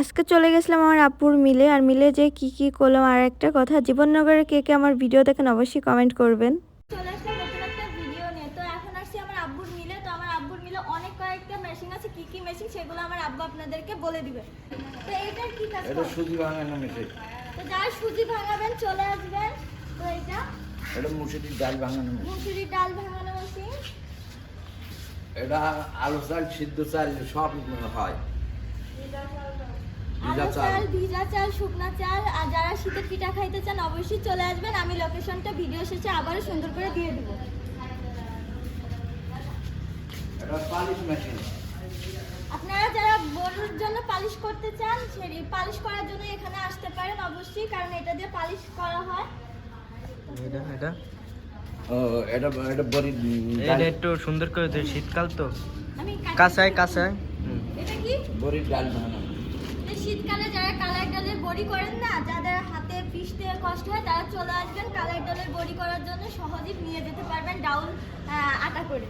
আজকে চলে গেছিলাম আমার আপুর মিলে আর মিলে যে কি কি করলাম আর একটা কথা জীবননগরের কে কে আমার ভিডিও দেখেন অবশ্যই কমেন্ট করবেন। চলে আসলাম নতুন একটা ভিডিও নিয়ে। তো এখন আসছি আমার আব্বুর মিলে। তো আমার আব্বুর মিলে অনেক কয়েকটা মেশিন আছে। কি কি মেশিন সেগুলো আমার আব্বু আপনাদেরকে বলে দিবে। তো এইটার কি কাজ এটা সুজি ভাঙানো মেশিন তো যারা সুজি ভাঙাবেন চলে আসবেন। তো এটা? এটা মুসুরির ডাল ভাঙানো মেশিন মুসুরির ডাল ভাঙানো মেশিন এটা আলু চাল সিদ্ধ চাল সব হয়। ভিজা আলু চাল। ভিজা চাল শুকনা চাল আর যারা শীতের পিঠা খাইতে চান অবশ্যই চলে আসবেন। আমি লোকেশনটা ভিডিও শেষে আবারও সুন্দর করে দিয়ে দেবো। এটা পালিশ মেশিন আপনারা যারা গরুর জন্য পালিশ করতে চান সেই পালিশ করার জন্য এখানে আসতে পারেন অবশ্যই কারণ এটা দিয়ে পালিশ করা হয়। এটা এটা? ও এটা এটা বড়ি এটা একটু সুন্দর করে শীতকাল তো। কাঁচায় কাঁচায়। এটা কি? বড়ির ডাল ভাঙানো এই শীতকালে যারা কালার ডালের বড়ি করেন না যাদের হাতে পিষতে কষ্ট হয় তারা চলে আসবেন কালার ডালের বড়ি করার জন্য। সহজেই নিয়ে যেতে পারবেন আহ, আটা করে।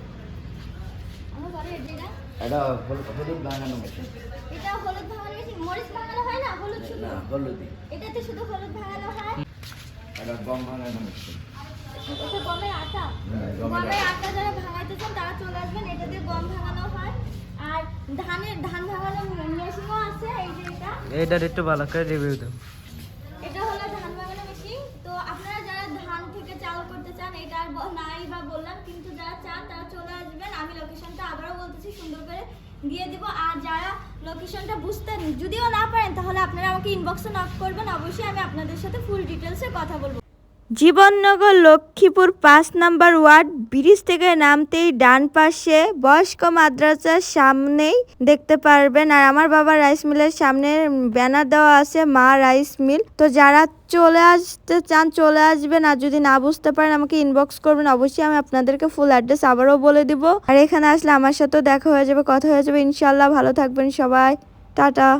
এটা হলুদ ভাঙানো মেশিন এটা হলুদ ভাঙানো মেশিন মরিচ ভাঙানো হয় না? হলুদ শুধু? না হলুদি এটাতে শুধু হলুদ ভাঙানো হয়? এটা গম ভাঙানো মেশিন এটা গমের আটা? হ্যাঁ, গমের আটা। আটা যারা ভাঙাইতে চান তারা চলে আসবেন। এটা দিয়ে গম ভাঙানো হয়। আর ধানের ধান ভাঙানো মেশিনও আছে এই যে এটা এটার একটু ভালো করে রিভিউ দাও। এটা ধান বাগানের তো আপনারা যারা ধান থেকে চাল করতে চান, এটা আর নাই বা বললাম, কিন্তু যারা চান, তারা চলে আসবেন। আমি লোকেশনটা আবারও বলতেছি, সুন্দর করে দিয়ে দিব। আর যারা লোকেশনটা যদিও না পারেন, তাহলে আপনারা আমাকে ইনবক্সে নক করবেন। অবশ্যই আমি আপনাদের সাথে ফুল ডিটেলসে কথা বলব। জীবননগর লক্ষ্মীপুর পাঁচ নাম্বার ওয়ার্ড ব্রিজ থেকে নামতেই ডান পাশে বয়স্ক মাদ্রাসার সামনেই দেখতে পারবেন। আর আমার বাবা রাইস মিলের সামনে ব্যানার দেওয়া আছে, মা রাইস মিল। তো যারা চলে আসতে চান, চলে আসবেন। আর যদি না বুঝতে পারেন, আমাকে ইনবক্স করবেন। অবশ্যই আমি আপনাদেরকে ফুল অ্যাড্রেস আবারও বলে দিব। আর এখানে আসলে আমার সাথেও দেখা হয়ে যাবে, কথা হয়ে যাবে। ইনশাল্লাহ ভালো থাকবেন সবাই। টাটা।